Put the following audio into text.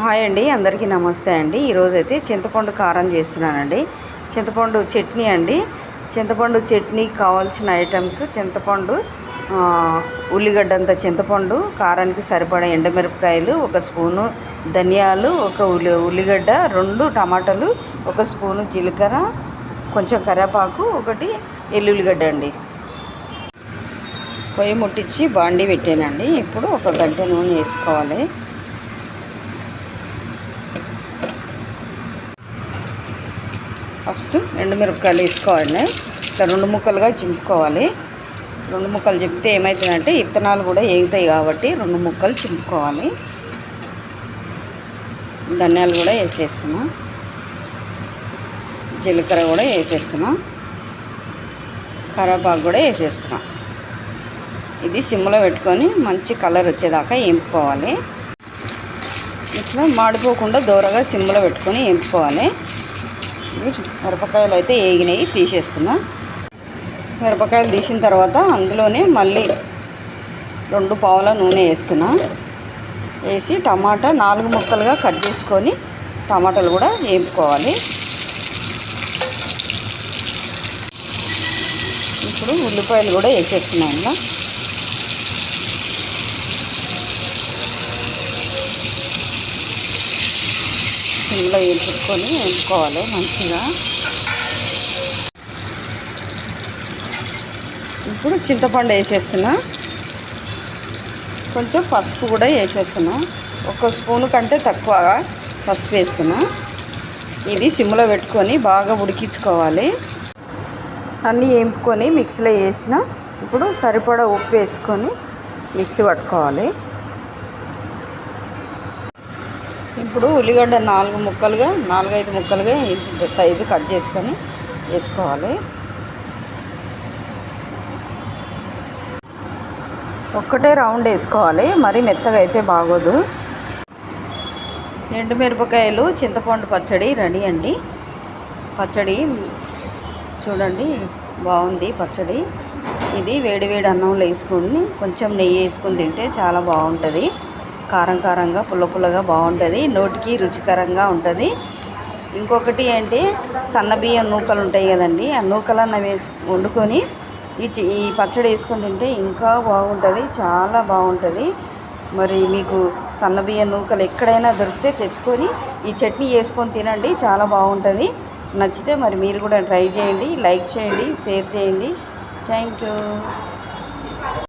Hi అండి అందరికీ నమస్తే అండి. ఈరోజు అయితే చింతపండు కారం చేస్తున్నానండి. చింతపండు చట్నీ అండి. చింతపండు చట్నీ కావాల్సిన ఐటమ్స్ చింతపండు ఉల్లిగడ్డంత చింతపండు కారానికి సరిపడా ఎండమిరపకాయలు ఒక స్పూను ధనియాలు ఒక ఉల్లి ఉల్లిగడ్డ రెండు టమాటాలు ఒక స్పూను జీలకర్ర కొంచెం కరివేపాకు ఒకటి ఎల్లుల్లిగడ్డ అండి. పొయ్యి ముట్టించి బాండి పెట్టానండి. ఇప్పుడు ఒక గంట నూనె వేసుకోవాలి. ఫస్ట్ ఎండుమిరపకాయలు వేసుకోవాలి. ఇట్లా రెండు ముక్కలుగా చింపుకోవాలి. రెండు ముక్కలు చెప్తే ఏమవుతుందంటే విత్తనాలు కూడా ఏగుతాయి కాబట్టి రెండు ముక్కలు చింపుకోవాలి. ధనియాలు కూడా వేసేస్తున్నా. జీలకర్ర కూడా వేసేస్తున్నా. కరివేపాకు కూడా వేసేస్తున్నా. ఇది సిమ్లో పెట్టుకొని మంచి కలర్ వచ్చేదాకా వేపుకోవాలి ఇట్లా మాడిపోకుండా దూరగా సిమ్లో పెట్టుకొని వేపుకోవాలి మిరపకాయలు అయితే వేగినాయి తీసేస్తున్నా. మిరపకాయలు తీసిన తర్వాత అందులోనే మళ్ళీ రెండు పావుల నూనె వేస్తున్నా. వేసి టమాటా నాలుగు ముక్కలుగా కట్ చేసుకొని టమాటాలు కూడా వేపుకోవాలి. ఇప్పుడు ఉల్లిపాయలు కూడా వేసేస్తున్నాం ఇలా సిమ్లో వేసుకొని వేసుకోవాలి మంచిగా. ఇప్పుడు చింతపండు వేసేస్తున్నా. కొంచెం పసుపు కూడా వేసేస్తున్నా. ఒక స్పూను కంటే తక్కువ పసుపు వేస్తున్నా. ఇది సిమ్లో పెట్టుకొని బాగా ఉడికించుకోవాలి. అన్నీ వేపుకొని మిక్సీలో వేసిన. ఇప్పుడు సరిపడా ఉప్పు వేసుకొని మిక్సీ పట్టుకోవాలి. ఇప్పుడు ఉల్లిగడ్డ నాలుగు ముక్కలుగా నాలుగైదు ముక్కలుగా ఇంత సైజు కట్ చేసుకొని వేసుకోవాలి. ఒక్కటే రౌండ్ వేసుకోవాలి మరి మెత్తగా అయితే బాగోదు. ఎండుమిరపకాయలు చింతపండు పచ్చడి రెడీ అండి. పచ్చడి చూడండి బాగుంది పచ్చడి. ఇది వేడి వేడి అన్నంలో వేసుకొని కొంచెం నెయ్యి వేసుకొని తింటే చాలా బాగుంటుంది. కారం కారంగా పుల్ల పుల్లగా బాగుంటుంది. నోటికి రుచికరంగా ఉంటుంది. ఇంకొకటి ఏంటి? సన్న బియ్యం నూకలు ఉంటాయి కదండి. ఆ నూకలన్న వేసి వండుకొని ఈ చి- ఈ పచ్చడి వేసుకొని తింటే ఇంకా బాగుంటుంది. చాలా బాగుంటుంది. మరి మీకు సన్నబియ్యం నూకలు ఎక్కడైనా దొరికితే తెచ్చుకొని ఈ చట్నీ వేసుకొని తినండి. చాలా బాగుంటుంది. నచ్చితే మరి మీరు కూడా ట్రై చేయండి. లైక్ చేయండి. షేర్ చేయండి. Thank you.